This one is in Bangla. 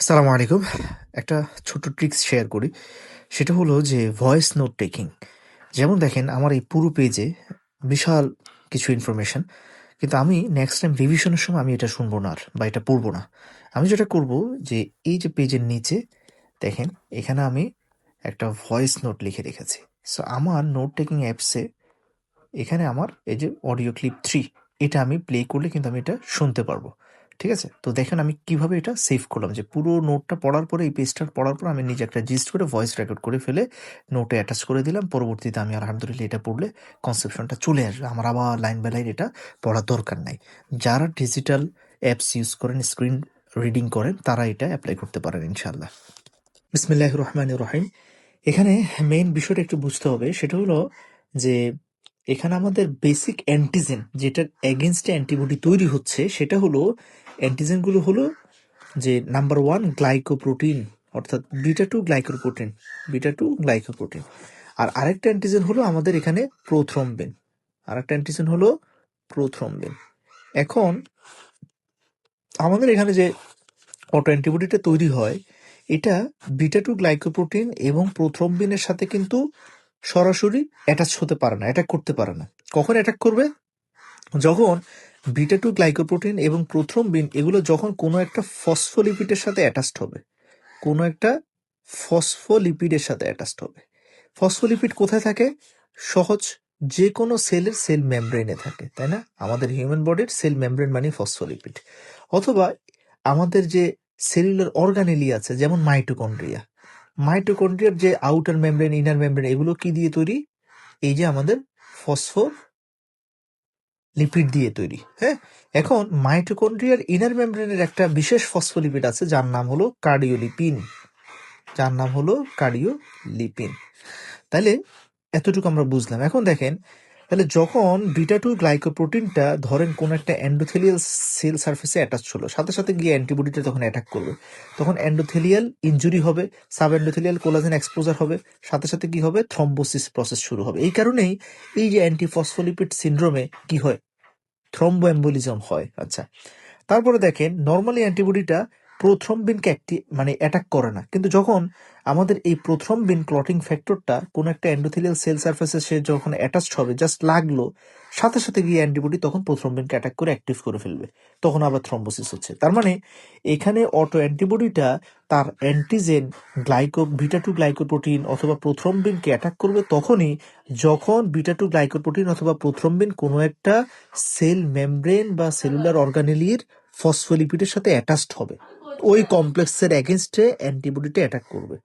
আসসালামু আলাইকুম। একটা ছোট্ট ট্রিক্স শেয়ার করি। সেটা হলো যে ভয়েস নোট টেকিং। যেমন দেখেন, আমার এই পুরো পেজে বিশাল কিছু ইনফরমেশন। কিন্তু আমি নেক্সট টাইম রিভিশনের সময় আমি এটা শুনব না আর, বা এটা পড়ব না। আমি যেটা করব যে এই যে পেজের নিচে, দেখেন, এখানে আমি একটা ভয়েস নোট লিখে রেখেছি। সো আমার নোট টেকিং অ্যাপসে এখানে আমার এই যে অডিও ক্লিপ থ্রি এটা আমি প্লে করলে কিন্তু আমি এটা শুনতে পারব। ঠিক আছে? তো দেখেন আমি কীভাবে এটা সেভ করলাম যে পুরো নোটটা পড়ার পরে এই পেজটা পড়ার পর আমি নিজে একটা জিস্ট করে ভয়েস রেকর্ড করে ফেলে নোটে অ্যাটাচ করে দিলাম। পরবর্তীতে আমি আলহামদুলিল্লাহ এটা পড়লে কনসেপশনটা চলে আসবে। আমার আবার লাইন বাই লাইন এটা পড়ার দরকার নাই। যারা ডিজিটাল অ্যাপস ইউজ করেন, স্ক্রিন রিডিং করেন তারা এটা অ্যাপ্লাই করতে পারেন ইনশাল্লাহ বিসমিল্লাহির রহমান রহিম। এখানে মেইন বিষয়টা একটু বুঝতে হবে সেটা হলো যে এখানে আমাদের বেসিক অ্যান্টিজেন যেটার এগেইনস্টে অ্যান্টিবডি তৈরি হচ্ছে সেটা হলো অ্যান্টিজেনগুলো হলো যে নাম্বার ওয়ান গ্লাইকোপ্রোটিন অর্থাৎ beta two glycoprotein, beta two glycoprotein. আর আরেকটা অ্যান্টিজেন হলো আমাদের এখানে প্রোথ্রম্বিন। আরেকটা অ্যান্টিজেন হলো প্রোথ্রম্বিন। এখন আমাদের এখানে যে অটো অ্যান্টিবডিটা তৈরি হয় এটা বিটা টু গ্লাইকোপ্রোটিন এবং প্রোথ্রম্বিনের সাথে কিন্তু সরাসরি অ্যাটাচ হতে পারে না, অ্যাটাক করতে পারে না। কখন অ্যাটাক করবে? যখন বিটা টু গ্লাইকোপ্রোটিন এবং প্রথম প্রোথ্রম্বিন এগুলো যখন কোনো একটা ফসফোলিপিডের সাথে অ্যাটাচড হবে। কোনো একটা ফসফোলিপিডের সাথে অ্যাটাচড হবে। ফসফোলিপিড কোথায় থাকে? সহজ যে কোনো সেলের সেল মেমব্রেনে থাকে, তাই না? আমাদের হিউম্যান বডির সেল মেমব্রেন মানেই ফসফোলিপিড। অথবা আমাদের যে সেলুলার অর্গানেলি আছে যেমন মাইটোকন্ড্রিয়া। মাইটোকন্ড্রিয়ার যে আউটার মেমব্রেন, ইনার মেমব্রেন এগুলো কি দিয়ে তৈরি? এই যে আমাদের ফসফো লিপিড দিয়ে তৈরি। হ্যাঁ? এখন মাইটোকন্ড্রিয়ার ইনার মেমব্রেনের একটা বিশেষ ফসফোলিপিড আছে যার নাম হলো কার্ডিওলিপিন। যার নাম হলো কার্ডিওলিপিন। তাহলে এতটুকু আমরা বুঝলাম। এখন দেখেন তাহলে যখন বিটা টু গ্লাইকোপ্রোটিনটা ধরেন কোনো একটা অ্যান্ডোথেলিয়াল সেল সার্ফেসে অ্যাটাচ হলো। সাথে, সাথে গিয়ে অ্যান্টিবডিটা তখন অ্যাটাক করবে। তখন অ্যান্ডোথেলিয়াল ইনজুরি হবে, সাব অ্যান্ডোথেলিয়াল কোলাজেন এক্সপোজার হবে। সাথে, সাথে কি হবে? থ্রম্বোসিস প্রসেস শুরু হবে। এই কারণেই এই যে অ্যান্টিফসফোলিপিড সিনড্রোমে কি হয়? থ্রম্বোএম্বোলিজম হয়। আচ্ছা। তারপরে দেখেন নর্মালি অ্যান্টিবডিটা প্রোথ্রম্বিনকে একটি মানে অ্যাটাক করে না। কিন্তু যখন আমাদের এই প্রোথ্রম্বিন ক্লটিং ফ্যাক্টরটা কোনো একটা এন্ডোথেলিয়াল সেল সারফেসে সে যখন অ্যাটাচড হবে জাস্ট লাগল সাথে, সাথে গিয়ে অ্যান্টিবডি তখন প্রোথ্রম্বিনকে অ্যাটাক করে অ্যাক্টিভ করে ফেলবে। তখন আবার থ্রম্বোসিস হচ্ছে। তার মানে এখানে অটো অ্যান্টিবডিটা তার অ্যান্টিজেন গ্লাইকো বিটা 2 গ্লাইকোপ্রোটিন অথবা প্রোথ্রম্বিনকে অ্যাটাক করবে তখনই যখন বিটা 2 গ্লাইকোপ্রোটিন অথবা প্রোথ্রম্বিন কোনো একটা সেল মেমব্রেন বা সেলুলার অর্গানেলির ফসফোলিপিডের সাথে অ্যাটাচড হবে। ওই কমপ্লেক্সের অ্যাগেনস্টে অ্যান্টিবডিটা অ্যাটাক করবে।